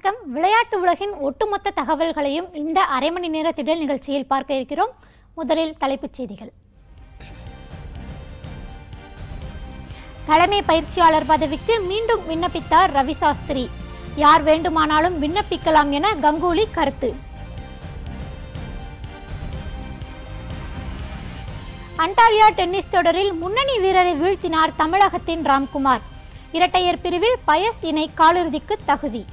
வணக்கம். விளையாட்டு உலகின் ஒட்டுமொத்த தகவல்களையும் இந்த அரை மணி நேர திடல் நிகழ்ச்சியில் பார்க்க இருக்கிறோம். முதலில் தலைப்புச் செய்திகள். தலைமை பயிற்சியாளர் பதவிக்கு மீண்டும் விண்ணப்பித்தார் ரவி சாஸ்திரி யார் வேண்டுமானாலும் விண்ணப்பிக்கலாம் என கங்குலி கருத்து. அண்டாலியா டென்னிஸ் தொடரில் முன்னணி வீரரை வீழ்த்தினார் தமிழகத்தின் ராம்குமார். இரட்டையர் பிரிவில் பயஸ் இணை காலிறுதிக்கு தகுதி.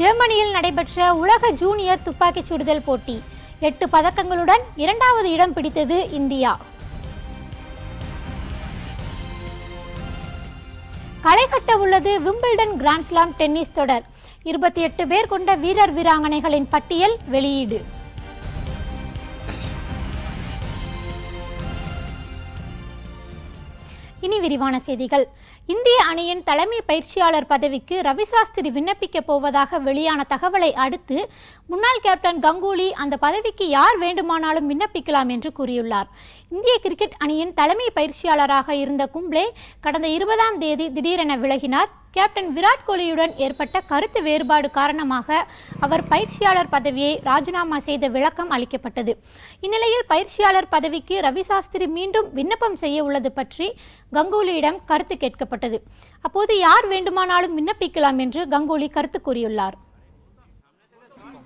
ஜெர்மனியில் நடைபெற்ற உலக ஜூனியர் துப்பாக்கிச் சுடுதல் போட்டி. எட்டு பதக்கங்களுடன் இரண்டாவது இடம் பிடித்தது இந்தியா. களைகட்ட உள்ளது விம்பிள்டன் கிராண்ட்ஸ்லாம் டென்னிஸ் தொடர். இருபத்தி எட்டு பேர் கொண்ட வீரர் வீராங்கனைகளின் பட்டியல் வெளியீடு. இனி விரிவான செய்திகள். இந்திய அணியின் தலைமை பயிற்சியாளர் பதவிக்கு ரவி சாஸ்திரி விண்ணப்பிக்கப் போவதாக வெளியான தகவலை அடுத்து முன்னாள் கேப்டன் கங்குலி அந்த பதவிக்கு யார் வேண்டுமானாலும் விண்ணப்பிக்கலாம் என்று கூறியுள்ளார். இந்திய கிரிக்கெட் அணியின் தலைமை பயிற்சியாளராக இருந்த கும்ப்ளே கடந்த இருபதாம் தேதி திடீரென விலகினார். கேப்டன் விராட் கோலியுடன் ஏற்பட்ட கருத்து வேறுபாடு காரணமாக அவர் பயிற்சியாளர் பதவியை ராஜினாமா செய்த விளக்கம் அளிக்கப்பட்டது. இந்நிலையில் பயிற்சியாளர் பதவிக்கு ரவி சாஸ்திரி மீண்டும் விண்ணப்பம் செய்ய உள்ளது பற்றி கங்குலியிடம் கருத்து கேட்கப்பட்டது. அப்போது யார் வேண்டுமானாலும் விண்ணப்பிக்கலாம் என்று கங்குலி கருத்து கூறியுள்ளார்.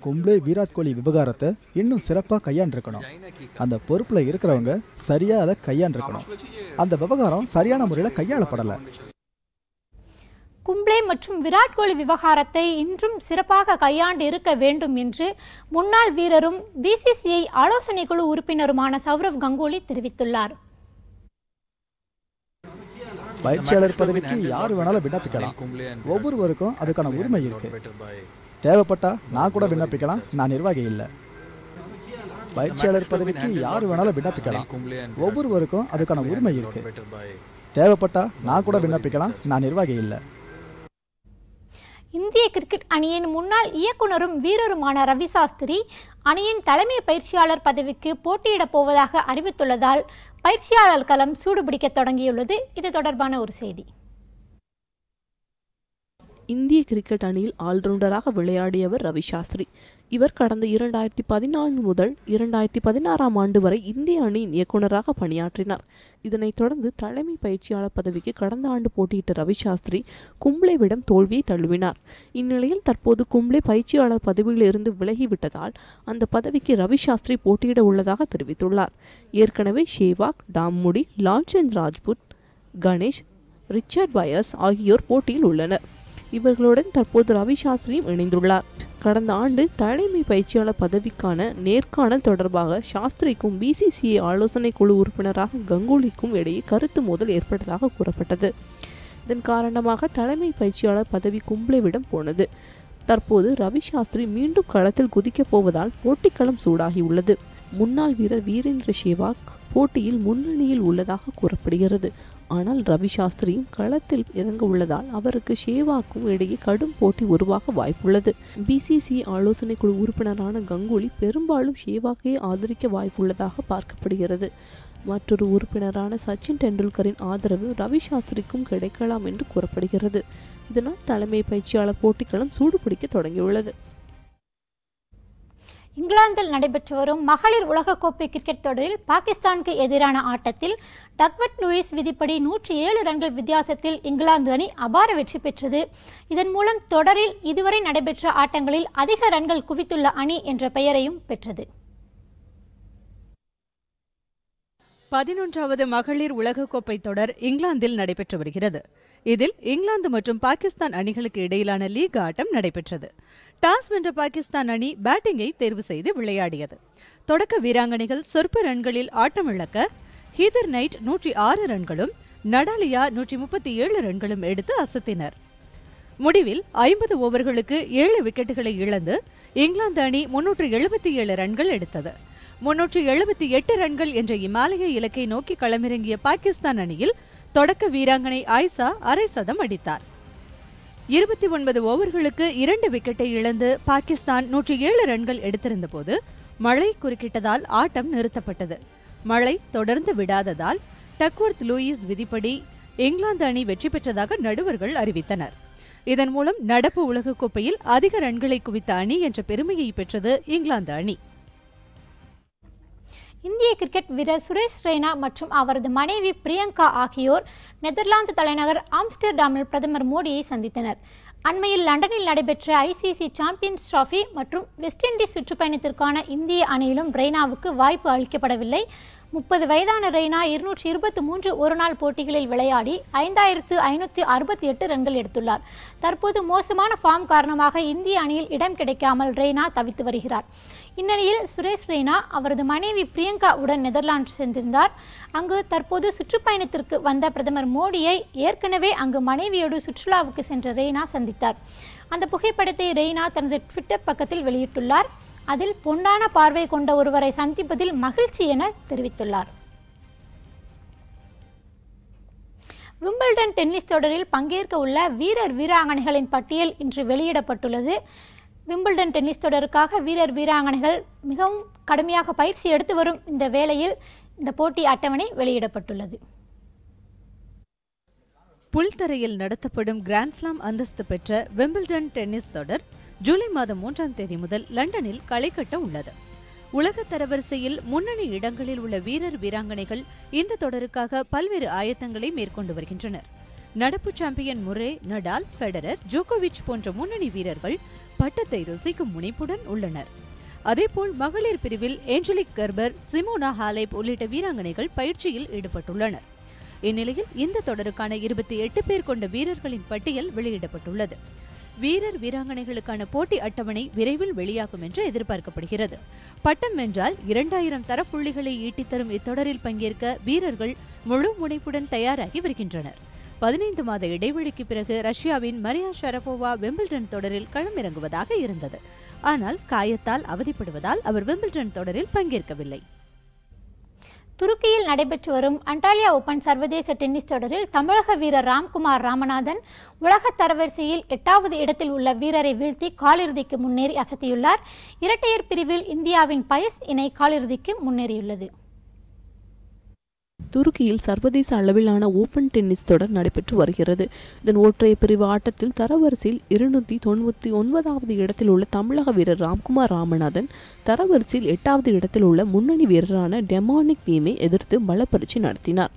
கும்ளே விராட் கோலி விவகாரத்தை இன்னும் சிறப்பாக கையாண்டிருக்கணும். அந்த பொறுப்பில் இருக்கிறவங்க சரியாக அதை கையாண்டிருக்கணும். அந்த விவகாரம் சரியான முறையில் கையாளப்படலை. கும்ப்ளே மற்றும் விராட் கோலி விவகாரத்தை இன்றும் சிறப்பாக கையாண்டு இருக்க வேண்டும் என்று முன்னாள் வீரரும் பிசிசிஐ ஆலோசனை குழு உறுப்பினருமான சௌரவ் கங்குலி தெரிவித்துள்ளார். பயிற்சியாளர் பதவிக்கு யார் வேணாலும் விண்ணப்பிக்கலாம். ஒவ்வொருவருக்கும் அதுக்கான உரிமை இருக்கு. தேவைப்பட்டா நான் கூட விண்ணப்பிக்கலாம். நான் நிர்வாகி இல்லை. பயிற்சியாளர் பதவிக்கு யார் வேணாலும் விண்ணப்பிக்கலாம். ஒவ்வொருவருக்கும் அதுக்கான உரிமை இருக்கு. தேவைப்பட்டா நான் கூட விண்ணப்பிக்கலாம். நான் நிர்வாகி இல்லை. இந்திய கிரிக்கெட் அணியின் முன்னாள் இயக்குனரும் வீரருமான ரவி சாஸ்திரி அணியின் தலைமை பயிற்சியாளர் பதவிக்கு போட்டியிடப் போவதாக அறிவித்துள்ளதால் பயிற்சியாளர் களம் சூடுபிடிக்க தொடங்கியுள்ளது. இது தொடர்பான ஒரு செய்தி. இந்திய கிரிக்கெட் அணியில் ஆல்ரவுண்டராக விளையாடியவர் ரவி சாஸ்திரி. இவர் கடந்த இரண்டாயிரத்தி பதினான்கு முதல் இரண்டாயிரத்தி பதினாறாம் ஆண்டு வரை இந்திய அணியின் இயக்குநராக பணியாற்றினார். இதனைத் தொடர்ந்து தலைமை பயிற்சியாளர் பதவிக்கு கடந்த ஆண்டு போட்டியிட்ட ரவி சாஸ்திரி கும்ப்ளேவிடம் தோல்வியை தழுவினார். இந்நிலையில் தற்போது கும்ளே பயிற்சியாளர் பதவியில் இருந்து விலகிவிட்டதால் அந்த பதவிக்கு ரவி சாஸ்திரி போட்டியிட உள்ளதாக தெரிவித்துள்ளார். ஏற்கனவே Sehwag Tom Moody Lalchand Rajput Ganesh Richard Pybus ஆகியோர் போட்டியில் உள்ளனர். இவர்களுடன் தற்போது ரவி சாஸ்திரியும் இணைந்துள்ளார். கடந்த ஆண்டு தலைமை பயிற்சியாளர் பதவிக்கான நேர்காணல் தொடர்பாக சாஸ்திரிக்கும் பிசிசிஐ ஆலோசனை குழு உறுப்பினராக கங்குலிக்கும் இடையே கருத்து மோதல் ஏற்பட்டதாக கூறப்பட்டது. இதன் காரணமாக தலைமை பயிற்சியாளர் பதவி கும்ப்ளேவிடம் போனது. தற்போது ரவி சாஸ்திரி மீண்டும் களத்தில் குதிக்கப் போவதால் போட்டிக்களம் சூடாகியுள்ளது. முன்னாள் வீரர் வீரேந்திர சேவாக் போட்டியில் முன்னணியில் உள்ளதாக கூறப்படுகிறது. ஆனால் ரவி சாஸ்திரியும் களத்தில் இறங்க உள்ளதால் அவருக்கு ஷேவாக்கும் இடையே கடும் போட்டி உருவாக வாய்ப்புள்ளது. பிசிசி ஆலோசனை குழு உறுப்பினரான கங்குலி பெரும்பாலும் ஷேவாக்கை ஆதரிக்க வாய்ப்புள்ளதாக பார்க்கப்படுகிறது. மற்றொரு உறுப்பினரான சச்சின் டெண்டுல்கரின் ஆதரவு ரவி சாஸ்திரிக்கும் கிடைக்கலாம் என்று கூறப்படுகிறது. இதனால் தலைமை பயிற்சியாளர் போட்டிக்களம் சூடுபிடிக்க தொடங்கியுள்ளது. இங்கிலாந்தில் நடைபெற்று வரும் மகளிர் உலகக்கோப்பை கிரிக்கெட் தொடரில் பாகிஸ்தானுக்கு எதிரான ஆட்டத்தில் டக்வர்ட் லூயிஸ் விதிப்படி நூற்றி ஏழு ரன்கள் வித்தியாசத்தில் இங்கிலாந்து அணி அபார வெற்றி பெற்றது. இதன் மூலம் தொடரில் இதுவரை நடைபெற்ற ஆட்டங்களில் அதிக ரன்கள் குவித்துள்ள அணி என்ற பெயரையும் பெற்றது. பதினொன்றாவது மகளிர் உலகக்கோப்பை தொடர் இங்கிலாந்தில் நடைபெற்று வருகிறது. இதில் இங்கிலாந்து மற்றும் பாகிஸ்தான் அணிகளுக்கு இடையிலான லீக் ஆட்டம் நடைபெற்றது. டாஸ் வென்ற பாகிஸ்தான் அணி பேட்டிங்கை தேர்வு செய்து விளையாடியது. தொடக்க வீராங்கனைகள் சொற்ப ரன்களில் ஆட்டமிழக்க ஹீதர் நைட் நூற்றி ஆறு ரன்களும் நடாலியா நூற்றி முப்பத்தி ஏழு ரன்களும் எடுத்து அசத்தினர். முடிவில் ஐம்பது ஓவர்களுக்கு ஏழு விக்கெட்டுகளை இழந்து இங்கிலாந்து அணி முன்னூற்று எழுபத்தி ஏழு ரன்கள் எடுத்தது. முன்னூற்று எழுபத்தி எட்டு ரன்கள் என்ற இமாலய இலக்கை நோக்கி களமிறங்கிய பாகிஸ்தான் அணியில் தொடக்க வீராங்கனை ஆயிசா அரை சதம் அடித்தார். இருபத்தி ஒன்பது ஓவர்களுக்கு இரண்டு விக்கெட்டை இழந்து பாகிஸ்தான் நூற்றி ஏழு ரன்கள் எடுத்திருந்தபோது மழை குறுக்கிட்டதால் ஆட்டம் நிறுத்தப்பட்டது. மழை தொடர்ந்து விடாததால் டக்வர்த் லூயிஸ் விதிப்படி இங்கிலாந்து அணி வெற்றி பெற்றதாக நடுவர்கள் அறிவித்தனர். இதன் மூலம் நடப்பு உலகக்கோப்பையில் அதிக ரன்களை குவித்த அணி என்ற பெருமையை பெற்றது இங்கிலாந்து அணி. இந்திய கிரிக்கெட் வீரர் சுரேஷ் ரெய்னா மற்றும் அவரது மனைவி பிரியங்கா ஆகியோர் நெதர்லாந்து தலைநகர் ஆம்ஸ்டர்டாமில் பிரதமர் மோடியை சந்தித்தனர். அண்மையில் லண்டனில் நடைபெற்ற ஐசிசி சாம்பியன்ஸ் டிராஃபி மற்றும் வெஸ்ட் இண்டீஸ் சுற்றுப்பயணத்திற்கான இந்திய அணியிலும் ரெய்னாவுக்கு வாய்ப்பு அளிக்கப்படவில்லை. முப்பது வயதான ரெய்னா இருநூற்றி இருபத்தி மூன்று ஒருநாள் போட்டிகளில் விளையாடி ஐந்தாயிரத்து ஐநூற்றி அறுபத்தி எட்டு ரன்கள் எடுத்துள்ளார். தற்போது மோசமான ஃபார்ம் காரணமாக இந்திய அணியில் இடம் கிடைக்காமல் ரெய்னா தவித்து வருகிறார். இந்நிலையில் சுரேஷ் ரெய்னா அவரது மனைவி பிரியங்கா உடன் நெதர்லாந்து சென்றிருந்தார். அங்கு தற்போது சுற்றுப்பயணத்திற்கு வந்த பிரதமர் மோடியை ஏற்கனவே அங்கு மனைவியோடு சுற்றுலாவுக்கு சென்ற ரெய்னா சந்தித்தார். அந்த புகைப்படத்தை ரெய்னா தனது ட்விட்டர் பக்கத்தில் வெளியிட்டுள்ளார். அதில் பொன்னான பார்வை கொண்ட ஒருவரை சந்திப்பதில் மகிழ்ச்சி என தெரிவித்துள்ளார். விம்பிள்டன் டென்னிஸ் தொடரில் பங்கேற்க உள்ள வீரர் வீராங்கனைகளின் பட்டியல் இன்று வெளியிடப்பட்டுள்ளது. விம்பிள்டன் டென்னிஸ் தொடருக்காக வீரர் வீராங்கனைகள் மிகவும் கடுமையாக பயிற்சி எடுத்து வரும் இந்த வேளையில் இந்த போட்டி அட்டவணை வெளியிடப்பட்டுள்ளது. புல்தரையில் நடத்தப்படும் கிராண்ட்ஸ்லாம் அந்தஸ்து பெற்ற விம்பிள்டன் டென்னிஸ் தொடர் ஜூலை மாதம் மூன்றாம் தேதி முதல் லண்டனில் களை கட்ட உள்ளது. உலக தரவரிசையில் முன்னணி இடங்களில் உள்ள வீரர் வீராங்கனைகள் இந்த தொடருக்காக பல்வேறு ஆயத்தங்களை மேற்கொண்டு வருகின்றனர். நடப்பு சாம்பியன் முரே நடால் ஃபெடரர் ஜோகோவிச் போன்ற முன்னணி வீரர்கள் பட்டத்தை ருசிக்கும் முனைப்புடன் உள்ளனர். அதேபோல் மகளிர் பிரிவில் ஏஞ்சலிக் கர்பர் சிமோனா ஹாலேப் உள்ளிட்ட வீராங்கனைகள் பயிற்சியில் ஈடுபட்டுள்ளனர். இந்நிலையில் இந்த தொடருக்கான இருபத்தி எட்டு பேர் கொண்ட வீரர்களின் பட்டியல் வெளியிடப்பட்டுள்ளது. வீரர் வீராங்கனைகளுக்கான போட்டி அட்டவணை விரைவில் வெளியாகும் என்று எதிர்பார்க்கப்படுகிறது. பட்டம் வென்றால் இரண்டாயிரம் தரப்புள்ளிகளை ஈட்டித் தரும் இத்தொடரில் பங்கேற்க வீரர்கள் முழு முனைப்புடன் தயாராகி வருகின்றனர். பதினைந்து மாத இடைவெளிக்கு பிறகு ரஷ்யாவின் மரியா ஷரபோவா வெம்பிள்டன் தொடரில் களமிறங்குவதாக இருந்தது. ஆனால் காயத்தால் அவதிப்படுவதால் அவர் விம்பிள்டன் தொடரில் பங்கேற்கவில்லை. துருக்கியில் நடைபெற்று வரும் அண்டாலியா ஓபன் சர்வதேச டென்னிஸ் தொடரில் தமிழக வீரர் ராம்குமார் ராமநாதன் உலக தரவரிசையில் எட்டாவது இடத்தில் உள்ள வீரரை வீழ்த்தி காலிறுதிக்கு முன்னேறி அசத்தியுள்ளார். இரட்டையர் பிரிவில் இந்தியாவின் பயஸ் இணை காலிறுதிக்கு முன்னேறியுள்ளது. துருக்கியில் சர்வதேச அளவிலான ஓபன் டென்னிஸ் தொடர் நடைபெற்று வருகிறது. இதன் ஒற்றைய பிரிவு ஆட்டத்தில் தரவரிசையில் இருநூத்தி தொண்ணூற்றி ஒன்பதாவது இடத்தில் உள்ள தமிழக வீரர் ராம்குமார் ராமநாதன் தரவரிசையில் எட்டாவது இடத்தில் உள்ள முன்னணி வீரரான டெமானிக் தீமை எதிர்த்து பலப்பரிச்சு நடத்தினார்.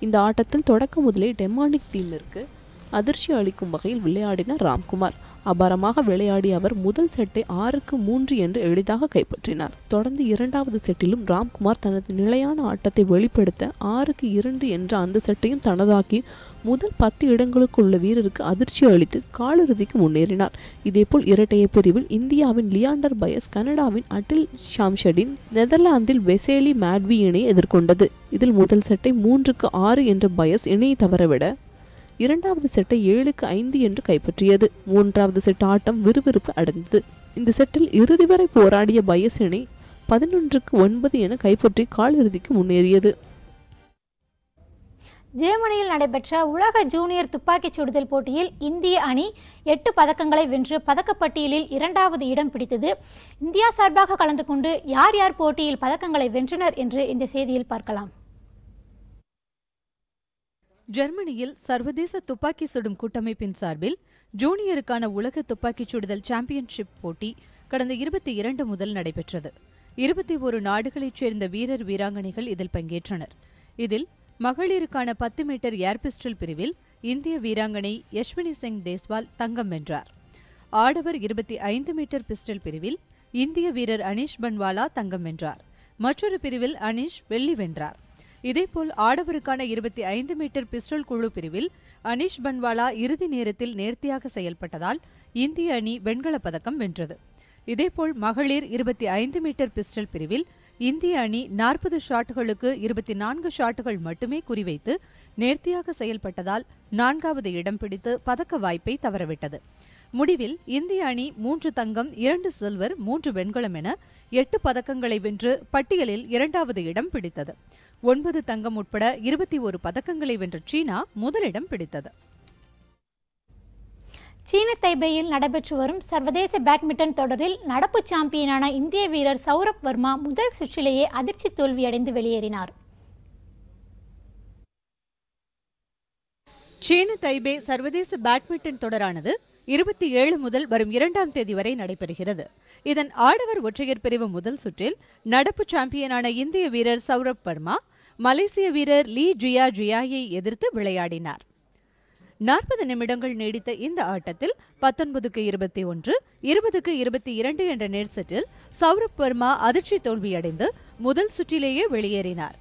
இந்த ஆட்டத்தில் தொடக்க முதலே டெமானிக் தீமிற்கு அதிர்ச்சி அளிக்கும் வகையில் விளையாடினார் ராம்குமார். அபாரமாக விளையாடிய அவர் முதல் செட்டை ஆறுக்கு மூன்று என்று எளிதாக கைப்பற்றினார். தொடர்ந்து இரண்டாவது செட்டிலும் ராம்குமார் தனது நிலையான ஆட்டத்தை வெளிப்படுத்த ஆறுக்கு இரண்டு என்ற அந்த செட்டையும் தனதாக்கி முதல் பத்து இடங்களுக்கு உள்ள வீரருக்கு அதிர்ச்சி அளித்து காலிறுதிக்கு முன்னேறினார். இதேபோல் இரட்டையர் பிரிவில் இந்தியாவின் லியாண்டர் பயஸ் கனடாவின் அட்டில் ஷாம்ஷடின் நெதர்லாந்தில் வெசேலி மேட்வி இணையை எதிர்கொண்டது. இதில் முதல் செட்டை மூன்றுக்கு ஆறு என்ற பயஸ் இணையை தவறவிட இரண்டாவது செட்டை ஏழுக்கு ஐந்து என்று கைப்பற்றியது. மூன்றாவது செட் ஆட்டம் விறுவிறுப்பு அடைந்தது. இந்த செட்டில் இறுதி வரை போராடிய பயசினை பதினொன்றுக்கு ஒன்பது என கைப்பற்றி காலிறுதிக்கு முன்னேறியது. ஜெர்மனியில் நடைபெற்ற உலக ஜூனியர் துப்பாக்கிச் சுடுதல் போட்டியில் இந்திய அணி எட்டு பதக்கங்களை வென்று பதக்கப்பட்டியலில் இரண்டாவது இடம் பிடித்தது. இந்தியா சார்பாக கலந்து கொண்டு யார் யார் போட்டியில் பதக்கங்களை வென்றனர் என்று இந்த செய்தியில் பார்க்கலாம். ஜெர்மனியில் சர்வதேச துப்பாக்கி சுடும் கூட்டமைப்பின் சார்பில் ஜூனியருக்கான உலக துப்பாக்கிச் சுடுதல் சாம்பியன்ஷிப் போட்டி கடந்த இருபத்தி இரண்டு முதல் நடைபெற்றது. இருபத்தி ஒரு நாடுகளைச் சேர்ந்த வீரர் வீராங்கனைகள் இதில் பங்கேற்றனர். இதில் மகளிருக்கான பத்து மீட்டர் ஏர் பிஸ்டல் பிரிவில் இந்திய வீராங்கனை யஷ்வினி சிங் தேஸ்வால் தங்கம் வென்றார். ஆடவர் இருபத்தி ஐந்து மீட்டர் பிஸ்டல் பிரிவில் இந்திய வீரர் அனீஷ் பன்வாலா தங்கம் வென்றார். மற்றொரு பிரிவில் அனீஷ் வெள்ளி வென்றார். இதேபோல் ஆடவருக்கான இருபத்தி ஐந்து மீட்டர் பிஸ்டல் குழு பிரிவில் அனீஷ் பன்வாலா இறுதி நேரத்தில் நேர்த்தியாக செயல்பட்டதால் இந்திய அணி வெண்கலப் பதக்கம் வென்றது. இதேபோல் மகளிர் இருபத்தி ஐந்து மீட்டர் பிஸ்டல் பிரிவில் இந்திய அணி நாற்பது ஷாட்டுகளுக்கு இருபத்தி நான்கு ஷாட்டுகள் மட்டுமே குறிவைத்து நேர்த்தியாக செயல்பட்டதால் நான்காவது இடம் பிடித்து பதக்க வாய்ப்பை தவறவிட்டது. முடிவில் இந்திய அணி மூன்று தங்கம் இரண்டு சில்வர் மூன்று வெண்கலம் என எட்டு பதக்கங்களை வென்று பட்டியலில் இரண்டாவது இடம் பிடித்தது. ஒன்பது தங்கம் உட்பட இருபத்தி ஒரு பதக்கங்களை வென்ற சீனா முதலிடம் பிடித்தது. சீன தைபேயில் நடைபெற்று வரும் சர்வதேச பேட்மிண்டன் தொடரில் நடப்பு சாம்பியனான இந்திய வீரர் சௌரப் வர்மா முதல் சுற்றிலேயே அதிர்ச்சி தோல்வியடைந்து வெளியேறினார். சீன தைபே சர்வதேச பேட்மிண்டன் தொடரானது இருபத்தி ஏழு முதல் வரும் இரண்டாம் தேதி வரை நடைபெறுகிறது. இதன் ஆடவர் ஒற்றையர் பிரிவு முதல் சுற்றில் நடப்பு சாம்பியனான இந்திய வீரர் சௌரப் வர்மா மலேசிய வீரர் லீ ஜியா ஜியாயை எதிர்த்து விளையாடினார். நாற்பது நிமிடங்கள் நீடித்த இந்த ஆட்டத்தில் பத்தொன்பதுக்கு இருபத்தி ஒன்று இருபதுக்கு இருபத்தி இரண்டு என்ற நேர்செட்டில் சௌரப் வர்மா அதிர்ச்சி தோல்வியடைந்து முதல் சுற்றிலேயே வெளியேறினார்.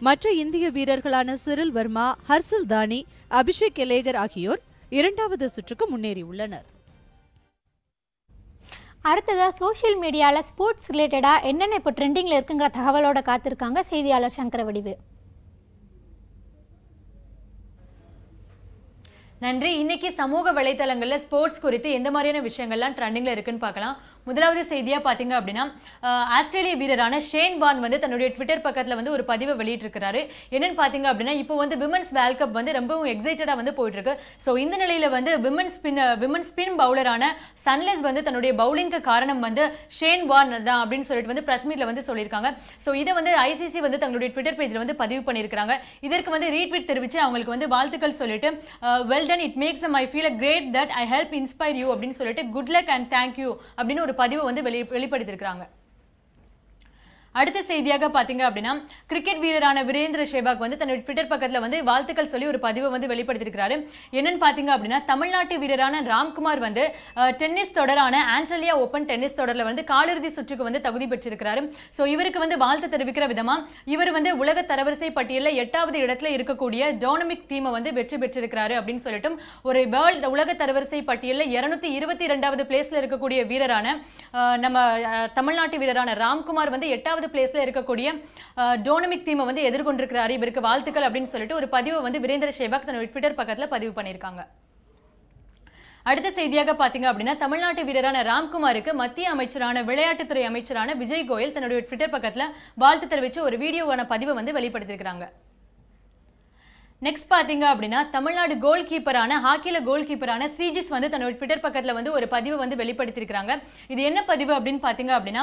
மற்ற இந்திய வீரர்களான சிரில் வர்மா ஹர்சில் தானி அபிஷேக் எலேகர் ஆகியோர் இரண்டாவது சுற்றுக்கு முன்னேறியுள்ளனர். அடுத்ததாக சோஷியல் மீடியாவில் ஸ்போர்ட்ஸ் ரிலேட்டடாக என்னென்ன இப்போ ட்ரெண்டிங்கில் இருக்குங்கிற தகவலோட காத்திருக்காங்க செய்தியாளர் சங்கர வடிவு. நன்றி. இன்னைக்கு சமூக வலைத்தளங்களில் ஸ்போர்ட்ஸ் குறித்து எந்த மாதிரியான விஷயங்கள்லாம் ட்ரெண்டிங்கில் இருக்குன்னு பார்க்கலாம். முதலாவது செய்தியாக பார்த்தீங்க அப்படின்னா ஆஸ்திரேலிய வீரரான ஷேன் பான் வந்து தன்னுடைய ட்விட்டர் பக்கத்தில் வந்து ஒரு பதிவை வெளியிட்டிருக்கிறாரு. என்னன்னு பார்த்தீங்க அப்படின்னா இப்போ வந்து விமன்ஸ் வேர்ல்ட் கப் வந்து ரொம்பவும் எக்ஸைட்டடாக வந்து போயிட்டுருக்கு. ஸோ இந்த நிலையில் வந்து விமன் ஸ்பின் விமன் ஸ்பின் பவுலரான சன்லைஸ் வந்து தன்னுடைய பவுலிங்க்கு காரணம் வந்து ஷேன் வான் தான் அப்படின்னு சொல்லிட்டு வந்து பிரஸ் மீட்ல வந்து சொல்லியிருக்காங்க. ஸோ இதை வந்து ஐசிசி வந்து தங்களுடைய ட்விட்டர் பேஜில் வந்து பதிவு பண்ணியிருக்காங்க இதற்கு வந்து ரீட்வீட் தெரிவித்து அவங்களுக்கு வந்து வாழ்த்துக்கள் சொல்லிட்டு well done it makes I feel a great that I help inspire you அப்படின்னு சொல்லிட்டு குட் லக் அண்ட் தேங்க்யூ அப்படின்னு ஒரு பதிவை வந்து வெளி வெளிப்படுத்தியிருக்கிறாங்க. அடுத்த செய்தியாக பாத்தீங்க அப்படின்னா கிரிக்கெட் வீரரான வீரேந்திர சேவாக் வந்து தன்னுடைய ட்விட்டர் பக்கத்துல வந்து வாழ்த்துக்கள் சொல்லி ஒரு பதிவை வந்து வெளிப்படுத்தியிருக்கிறாரு. என்னன்னு பாத்தீங்க அப்படின்னா தமிழ்நாட்டு வீரரான ராம்குமார் வந்து டென்னிஸ் தொடரான ஆண்டலியா ஓபன் டென்னிஸ் தொடர்ல வந்து காலிறுதி சுற்றுக்கு வந்து தகுதி பெற்றிருக்கிறாரு. ஸோ இவருக்கு வந்து வாழ்த்து தெரிவிக்கிற விதமா இவர் வந்து உலக தரவரிசை பட்டியலில் எட்டாவது இடத்துல இருக்கக்கூடிய டோனமிக் தீமை வந்து வெற்றி பெற்றிருக்கிறாரு அப்படின்னு சொல்லிட்டு ஒரு வேர்ல்ட் உலக தரவரிசை பட்டியலில் இருநூத்தி இருபத்தி இரண்டாவது பிளேஸ்ல இருக்கக்கூடிய வீரரான நம்ம தமிழ்நாட்டு வீரரான ராம்குமார் வந்து எட்டாவது பிளேஸ்ல இருக்கக்கூடிய டோனமிக் தீமை வந்து எதிர்கொண்டிருக்கிறாரு. இவருக்கு வாழ்த்துக்கள் அப்படின்னு சொல்லிட்டு ஒரு பதிவை வந்து வீரேந்திர சேவாக் தன்னோட ட்விட்டர் பக்கத்தில் பதிவு பண்ணியிருக்காங்க. அடுத்த செய்தியாக பாத்தீங்க அப்படின்னா தமிழ்நாட்டு வீரரான ராம்குமாருக்கு மத்திய அமைச்சரான விளையாட்டுத்துறை அமைச்சரான விஜய் கோயல் தன்னுடைய ட்விட்டர் பக்கத்தில் வாழ்த்து தெரிவித்து ஒரு வீடியோவான பதிவை வந்து வெளிப்படுத்தியிருக்கிறாங்க. நெக்ஸ்ட் பார்த்தீங்க அப்படின்னா தமிழ்நாடு கோல் கீப்பரான ஹாக்கியில் கோல் கீப்பரான ஸ்ரீஜிஸ் வந்து தன்னோட ட்விட்டர் பக்கத்தில் வந்து ஒரு பதிவு வந்து வெளிப்படுத்தியிருக்கிறாங்க. இது என்ன பதிவு அப்படின்னு பார்த்தீங்க அப்படின்னா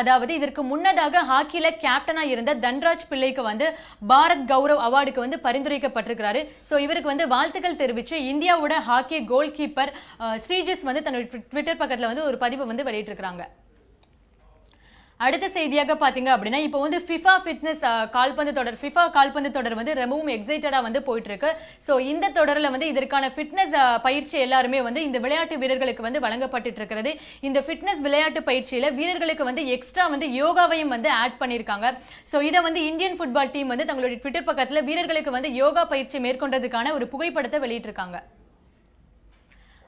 அதாவது இதற்கு முன்னதாக ஹாக்கியில் கேப்டனாக இருந்த தன்ராஜ் பிள்ளைக்கு வந்து பாரத் கௌரவ் அவார்டுக்கு வந்து பரிந்துரைக்கப்பட்டிருக்கிறாரு. ஸோ இவருக்கு வந்து வாழ்த்துக்கள் தெரிவித்து இந்தியாவோட ஹாக்கி கோல் கீப்பர் ஸ்ரீஜிஸ் வந்து தன்னோட ட்விட்டர் பக்கத்தில் வந்து ஒரு பதிவு வந்து வெளியிட்டிருக்கிறாங்க. அடுத்த செய்தியாக பாத்தீங்க அப்படின்னா இப்போ வந்து ஃபிஃபா ஃபிட்னஸ் கால்பந்து தொடர் ஃபிஃபா கால்பந்து தொடர் வந்து ரொம்பவும் எக்ஸைட்டடா வந்து போயிட்டு இருக்கு ஸோ இந்த தொடரில் வந்து இதற்கான ஃபிட்னஸ் பயிற்சி எல்லாருமே வந்து இந்த விளையாட்டு வீரர்களுக்கு வந்து வழங்கப்பட்டு இருக்கிறது இந்த ஃபிட்னஸ் விளையாட்டு பயிற்சியில வீரர்களுக்கு வந்து எக்ஸ்ட்ரா வந்து யோகாவையும் வந்து ஆட் பண்ணியிருக்காங்க. ஸோ இதை வந்து இந்தியன் ஃபுட்பால் டீம் வந்து தங்களுடைய ட்விட்டர் பக்கத்தில் வீரர்களுக்கு வந்து யோகா பயிற்சி மேற்கொண்டதுக்கான ஒரு புகைப்படத்தை வெளியிட்டிருக்காங்க.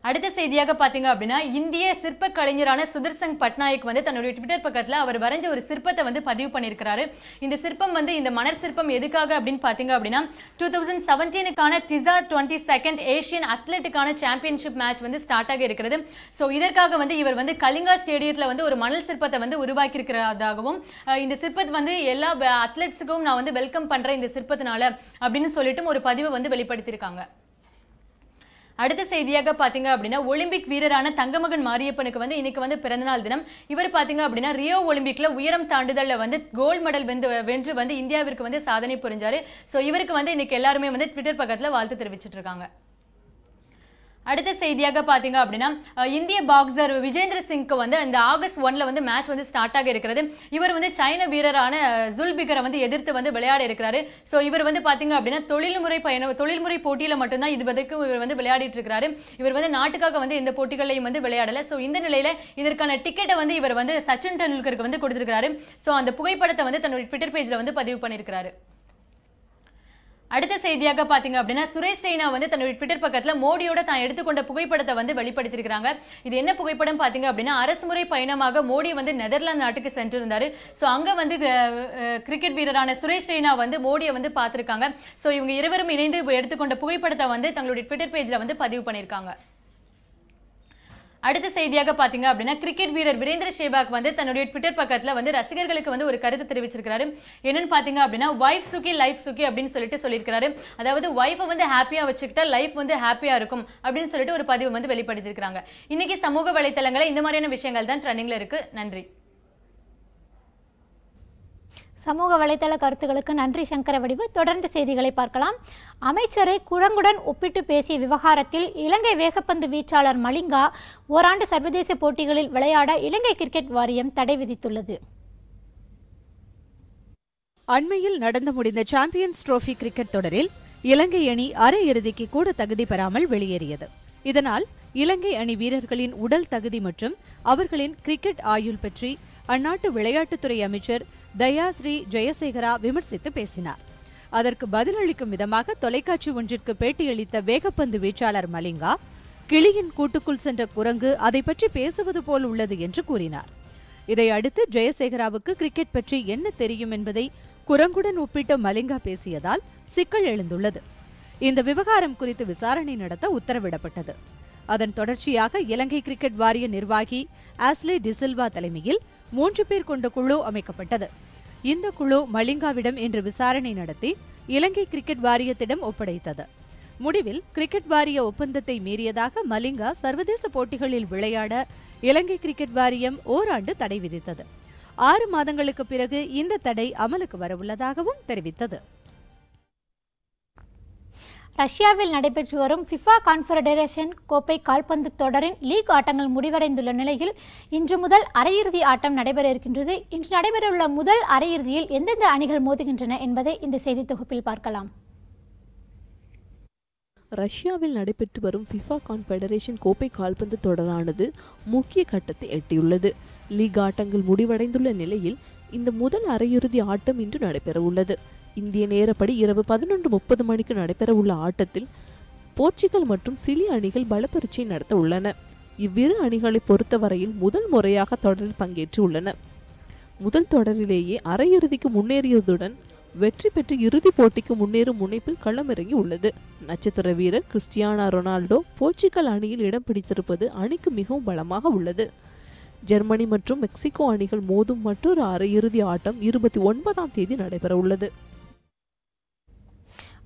அடுத்த செய்தியாக பார்த்தீங்க அப்படின்னா இந்திய சிற்ப கலைஞரான சுதர்சன் பட்நாயக் வந்து தன்னுடைய ட்விட்டர் பக்கத்தில் அவர் வரைஞ்ச ஒரு சிற்பத்தை வந்து பதிவு பண்ணியிருக்கிறாரு. இந்த சிற்பம் வந்து இந்த மணர் சிற்பம் எதுக்காக அப்படின்னு பார்த்தீங்க அப்படின்னா டூ தௌசண்ட் செவன்டீனுக்கான டிசா டுவெண்ட்டி செகண்ட் ஏஷியன் அத்லெட்டுக்கான சாம்பியன்ஷிப் மேட்ச் வந்து ஸ்டார்ட் ஆக இருக்கிறது. ஸோ இதற்காக வந்து இவர் வந்து கலிங்கா ஸ்டேடியத்தில் வந்து ஒரு மணல் சிற்பத்தை வந்து உருவாக்கியிருக்கிறதாகவும் இந்த சிற்பத்தை வந்து எல்லா அத்லெட்ஸுக்கும் நான் வந்து வெல்கம் பண்ணுறேன் இந்த சிற்பத்தினால அப்படின்னு சொல்லிட்டு ஒரு பதிவை வந்து வெளிப்படுத்தியிருக்காங்க. அடுத்த செய்தியாக பார்த்தீங்க அப்படின்னா ஒலிம்பிக் வீரரான தங்கமகன் மாரியப்பனுக்கு வந்து இன்னைக்கு வந்து பிறந்தநாள் தினம். இவர் பார்த்தீங்க அப்படின்னா ரியோ ஒலிம்பிக்ல உயரம் தாண்டுதல்ல வந்து கோல்டு மெடல் வென்று வென்று வந்து இந்தியாவிற்கு வந்து சாதனை புரிஞ்சாரு. ஸோ இவருக்கு வந்து இன்னைக்கு எல்லாருமே வந்து ட்விட்டர் பக்கத்தில் வாழ்த்து தெரிவிச்சிட்டு இருக்காங்க. அடுத்த செய்தியாக பார்த்தீங்க அப்படின்னா இந்திய பாக்ஸர் விஜேந்திர சிங்க்கு வந்து இந்த ஆகஸ்ட் ஒன்ல வந்து மேட்ச் வந்து ஸ்டார்ட் ஆக இருக்கிறது. இவர் வந்து சைன வீரரான ஜுல்பிகரை வந்து எதிர்த்து வந்து விளையாட இருக்கிறாரு. ஸோ இவர் வந்து பார்த்தீங்க அப்படின்னா தொழில்முறை பயண தொழில்முறை போட்டியில் மட்டும்தான் இது வரைக்கும் இவர் வந்து விளையாடிட்டு இருக்கிறாரு. இவர் வந்து நாட்டுக்காக வந்து எந்த போட்டிகளையும் வந்து விளையாடல. ஸோ இந்த நிலையில இதற்கான டிக்கெட்டை வந்து இவர் வந்து சச்சின் டெண்டுல்கருக்கு வந்து கொடுத்துருக்காரு ஸோ அந்த புகைப்படத்தை வந்து தன்னுடைய ட்விட்டர் பேஜில் வந்து பதிவு பண்ணியிருக்கிறாரு. அடுத்த செய்தியாக பாத்தீங்க அப்படின்னா சுரேஷ் ரெய்னா வந்து தன்னுடைய ட்விட்டர் பக்கத்துல மோடியோட தான் எடுத்துக்கொண்ட புகைப்படத்தை வந்து வெளிப்படுத்தியிருக்காங்க இது என்ன புகைப்படம் பாத்தீங்க அப்படின்னா அரசுமுறை பயணமாக மோடி வந்து நெதர்லாந்து நாட்டுக்கு சென்றிருந்தாரு. சோ அங்க வந்து கிரிக்கெட் வீரரான சுரேஷ் ரெய்னா வந்து மோடியை வந்து பார்த்திருக்காங்க. சோ இவங்க இருவரும் இணைந்து எடுத்துக்கொண்ட புகைப்படத்தை வந்து தங்களுடைய ட்விட்டர் பேஜ்ல வந்து பதிவு பண்ணியிருக்காங்க. அடுத்த செய்தியாக பாத்தீங்க அப்படின்னா கிரிக்கெட் வீரர் வீரேந்திர சேவாக் வந்து தன்னுடைய ட்விட்டர் பக்கத்துல வந்து ரசிகர்களுக்கு வந்து ஒரு கருத்து தெரிவிச்சிருக்காரு என்னன்னு பாத்தீங்க அப்படின்னா வைஃப் சுகி லைஃப் சுகி அப்படின்னு சொல்லிட்டு சொல்லியிருக்காரு அதாவது ஒய்ஃபை வந்து ஹாப்பியா வச்சுக்கிட்டா லைஃப் வந்து ஹாப்பியா இருக்கும் அப்படின்னு சொல்லிட்டு ஒரு பதிவு வந்து வெளிப்படுத்தியிருக்காங்க இன்னைக்கு சமூக வலைத்தளங்களை இந்த மாதிரியான விஷயங்கள் தான் ட்ரெண்டிங்ல இருக்கு. நன்றி. சமூக வலைதள கருத்துக்களுக்கு நன்றி சங்கர வடிவு. தொடர்ந்து செய்திகளை பார்க்கலாம். அமைச்சரை குழங்குடன் ஒப்பிட்டு பேசிய விவகாரத்தில் இலங்கை வேகப்பந்து வீச்சாளர் மலிங்கா ஓராண்டு சர்வதேச போட்டிகளில் விளையாட இலங்கை கிரிக்கெட் வாரியம் தடை விதித்துள்ளது. அண்மையில் நடந்து முடிந்த சாம்பியன்ஸ் டிரோபி கிரிக்கெட் தொடரில் இலங்கை அணி அரையிறுதிக்கு கூட தகுதி பெறாமல் வெளியேறியது. இதனால் இலங்கை அணி வீரர்களின் உடல் தகுதி மற்றும் அவர்களின் கிரிக்கெட் ஆயுள் பற்றி அந்நாட்டு விளையாட்டுத்துறை அமைச்சர் தயாஸ்ரீ ஜெயசேகரா விமர்சித்து பேசினார். அதற்கு பதிலளிக்கும் விதமாக தொலைக்காட்சி ஒன்றிற்கு பேட்டியளித்த வேகப்பந்து வீச்சாளர் மலிங்கா கிளியின் கூட்டுக்குள் சென்ற குரங்கு அதை பற்றி பேசுவது போல் உள்ளது என்று கூறினார். இதை அடுத்து ஜெயசேகராவுக்கு கிரிக்கெட் பற்றி என்ன தெரியும் என்பதை குரங்குடன் ஒப்பிட்ட மலிங்கா பேசியதால் சிக்கல் எழுந்துள்ளது. இந்த விவகாரம் குறித்து விசாரணை நடத்த உத்தரவிடப்பட்டது. அதன் தொடர்ச்சியாக இலங்கை கிரிக்கெட் வாரிய நிர்வாகி ஆஸ்லே டிசில்வா தலைமையில் மூன்று பேர் கொண்ட குழு அமைக்கப்பட்டது. இந்த குழு மலிங்காவிடம் இன்று விசாரணை நடத்தி இலங்கை கிரிக்கெட் வாரியத்திடம் ஒப்படைத்தது. முடிவில் கிரிக்கெட் வாரிய ஒப்பந்தத்தை மீறியதாக மலிங்கா சர்வதேச போட்டிகளில் விளையாட இலங்கை கிரிக்கெட் வாரியம் ஓராண்டு தடை விதித்தது. ஆறு மாதங்களுக்கு பிறகு இந்த தடை அமலுக்கு வரவுள்ளதாகவும் தெரிவித்தது. ரஷ்யாவில் நடைபெற்று வரும் ஃபிஃபா கான்ஃபெடரேஷன் கோப்பை கால்பந்து தொடரின் லீக் ஆட்டங்கள் முடிவடைந்துள்ள நிலையில் இன்று முதல் அரையிறுதி ஆட்டம் நடைபெற இருக்கின்றது. இன்று நடைபெறவுள்ள முதல் அரையிறுதியில் எந்தெந்த அணிகள் மோதுகின்றன என்பதை இந்த செய்தி தொகுப்பில் பார்க்கலாம். ரஷ்யாவில் நடைபெற்று வரும் ஃபிஃபா கான்ஃபெடரேஷன் கோப்பை கால்பந்து தொடரானது முக்கிய கட்டத்தை எட்டியுள்ளது. லீக் ஆட்டங்கள் முடிவடைந்துள்ள நிலையில் இந்த முதல் அரையிறுதி ஆட்டம் இன்று நடைபெறவுள்ளது. இந்திய நேரப்படி இரவு பதினொன்று முப்பது மணிக்கு நடைபெறவுள்ள ஆட்டத்தில் போர்ச்சுகல் மற்றும் சிலி அணிகள் பலப்பரீட்சை நடத்த உள்ளன. இவ்விரு அணிகளை பொறுத்தவரையில் முதல் முறையாக தொடரில் பங்கேற்று உள்ளன முதல் தொடரிலேயே அரையிறுதிக்கு முன்னேறியதுடன் வெற்றி பெற்று இறுதிப் போட்டிக்கு முன்னேறும் முனைப்பில் களமிறங்கி உள்ளது. நட்சத்திர வீரர் கிறிஸ்டியானா ரொனால்டோ போர்ச்சுகல் அணியில் இடம் பிடித்திருப்பது அணிக்கு மிகவும் பலமாக உள்ளது. ஜெர்மனி மற்றும் மெக்சிகோ அணிகள் மோதும் மற்றொரு அரையிறுதி ஆட்டம் இருபத்தி ஒன்பதாம் தேதி நடைபெற உள்ளது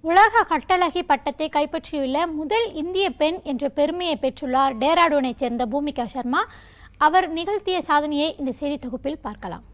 உலக கட்டழகி பட்டத்தை கைப்பற்றியுள்ள முதல் இந்திய பெண் என்ற பெருமையை பெற்றுள்ளார் டேராடூனைச் சேர்ந்த பூமிகா சர்மா. அவர் நிகழ்த்திய சாதனையை இந்த செய்தி தொகுப்பில் பார்க்கலாம்.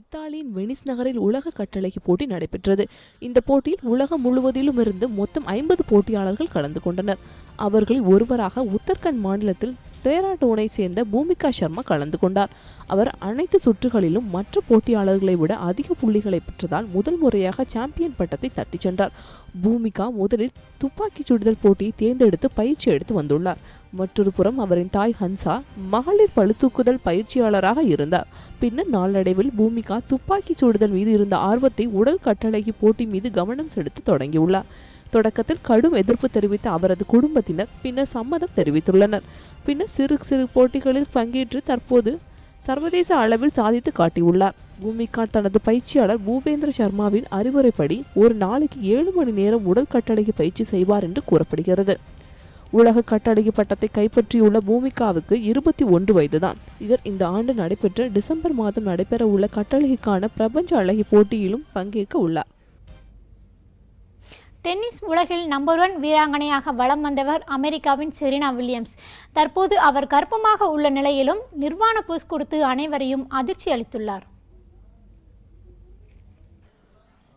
இத்தாலியின் வெனிஸ் நகரில் உலக கட்டளைக்கு போட்டி நடைபெற்றது. இந்த போட்டியில் உலகம் முழுவதிலும் இருந்து மொத்தம் ஐம்பது போட்டியாளர்கள் கலந்து கொண்டனர். அவர்களில் ஒருவராக உத்தரகண்ட் மாநிலத்தில் டேராடோனை சேர்ந்த பூமிகா சர்மா கலந்து கொண்டார். அவர் அனைத்து சுற்றுகளிலும் மற்ற போட்டியாளர்களை விட அதிக புள்ளிகளை பெற்றதால் முதல் முறையாக சாம்பியன் பட்டத்தை தட்டிச் சென்றார். பூமிகா முதலில் துப்பாக்கி சுடுதல் போட்டியை தேர்ந்தெடுத்து பயிற்சி எடுத்து வந்துள்ளார். மற்றொரு புறம் அவரின் தாய் ஹன்சா மகளிர் பழுத்தூக்குதல் பயிற்சியாளராக இருந்தார். பின்னர் நாளடைவில் பூமிகா துப்பாக்கி சுடுதல் மீது இருந்த ஆர்வத்தை உடல் கட்டழகி போட்டி மீது கவனம் செலுத்த தொடங்கியுள்ளார். தொடக்கத்தில் கடும் எதிர்ப்பு தெரிவித்த அவரது குடும்பத்தினர் பின்னர் சம்மதம் தெரிவித்துள்ளனர். பின்னர் சிறு சிறு போட்டிகளில் பங்கேற்று தற்போது சர்வதேச அளவில் சாதித்து காட்டியுள்ளார். பூமிகா தனது பயிற்சியாளர் பூபேந்திர சர்மாவின் அறிவுரைப்படி ஒரு நாளைக்கு ஏழு மணி நேரம் உடல் கட்டளைக்கு பயிற்சி செய்வார் என்று கூறப்படுகிறது. உலக கட்டழகி பட்டத்தை கைப்பற்றியுள்ள பூமிகாவுக்கு இருபத்தி ஒன்று வயதுதான். இவர் இந்த ஆண்டு நடைபெற்ற டிசம்பர் மாதம் நடைபெற உள்ள கட்டழகிக்கான பிரபஞ்ச அழகி போட்டியிலும் பங்கேற்க உள்ளார். டென்னிஸ் உலகில் நம்பர் ஒன் வீராங்கனையாக வலம் வந்தவர் அமெரிக்காவின் செரீனா வில்லியம்ஸ். தற்போது அவர் கர்ப்பமாக உள்ள நிலையிலும் நிர்வாண போஸ் கொடுத்து அனைவரையும் அதிர்ச்சி அளித்துள்ளார்.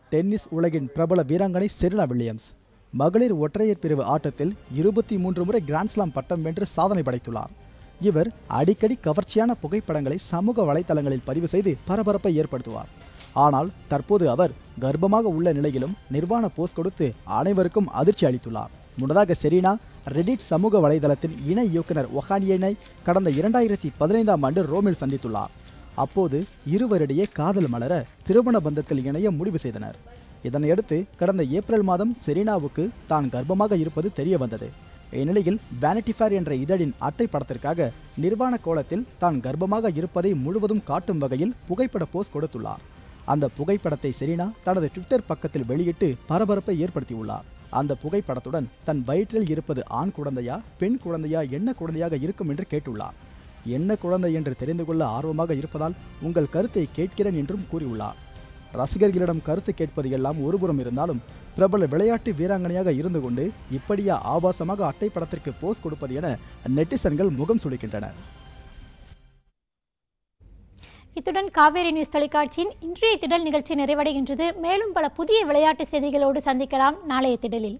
டென்னிஸ் உலகின் பிரபல வீராங்கனை செரீனா வில்லியம்ஸ் மகளிர் ஒற்றையர் பிரிவு ஆட்டத்தில் இருபத்தி மூன்று முறை கிராண்ட்ஸ்லாம் பட்டம் வென்று சாதனை படைத்துள்ளார். இவர் அடிக்கடி கவர்ச்சியான புகைப்படங்களை சமூக வலைத்தளங்களில் பதிவு செய்து பரபரப்பை ஏற்படுத்துவார். ஆனால் தற்போது அவர் கர்ப்பமாக உள்ள நிலையிலும் நிர்வாண போஸ் கொடுத்து அனைவருக்கும் அதிர்ச்சி அளித்துள்ளார். முன்னதாக செரீனா ரெடிட் சமூக வலைதளத்தின் இணை இயக்குனர் ஒஹானியனை கடந்த இரண்டாயிரத்தி பதினைந்தாம் ஆண்டு ரோமில் சந்தித்துள்ளார். அப்போது இருவரிடையே காதல் மலர திருமண பந்தத்தில் இணைய முடிவு செய்தனர். இதனையடுத்து கடந்த ஏப்ரல் மாதம் செரீனாவுக்கு தான் கர்ப்பமாக இருப்பது தெரிய வந்தது. இந்நிலையில் வேனிட்டி ஃபேர் என்ற இதழின் அட்டை படத்திற்காக நிர்வாண கோலத்தில் தான் கர்ப்பமாக இருப்பதை முழுவதும் காட்டும் வகையில் புகைப்பட போஸ் கொடுத்துள்ளார். அந்த புகைப்படத்தை செரீனா தனது ட்விட்டர் பக்கத்தில் வெளியிட்டு பரபரப்பை ஏற்படுத்தியுள்ளார். அந்த புகைப்படத்துடன் தன் வயிற்றில் இருப்பது ஆண் குழந்தையா பெண் குழந்தையா என்ன குழந்தையாக இருக்கும் என்று கேட்டுள்ளார். என்ன குழந்தை என்று தெரிந்து கொள்ள ஆர்வமாக இருப்பதால் உங்கள் கருத்தை கேட்கிறேன் என்றும் கூறியுள்ளார். ரசிகர்களிடம் கருத்து கேட்பது எல்லாம் ஒருபுறம் இருந்தாலும் பிரபல விளையாட்டு வீராங்கனையாக இருந்து கொண்டு இப்படியா ஆபாசமாக அட்டை படத்திற்கு போஸ் கொடுப்பது என நெட்டிசன்கள் முகம் சுளிக்கின்றனர். இத்துடன் காவேரி நியூஸ் தொலைக்காட்சியின் இன்றைய திடல் நிகழ்ச்சி நிறைவடைகின்றது. மேலும் பல புதிய விளையாட்டு செய்திகளோடு சந்திக்கலாம். நாளைய திடலில்.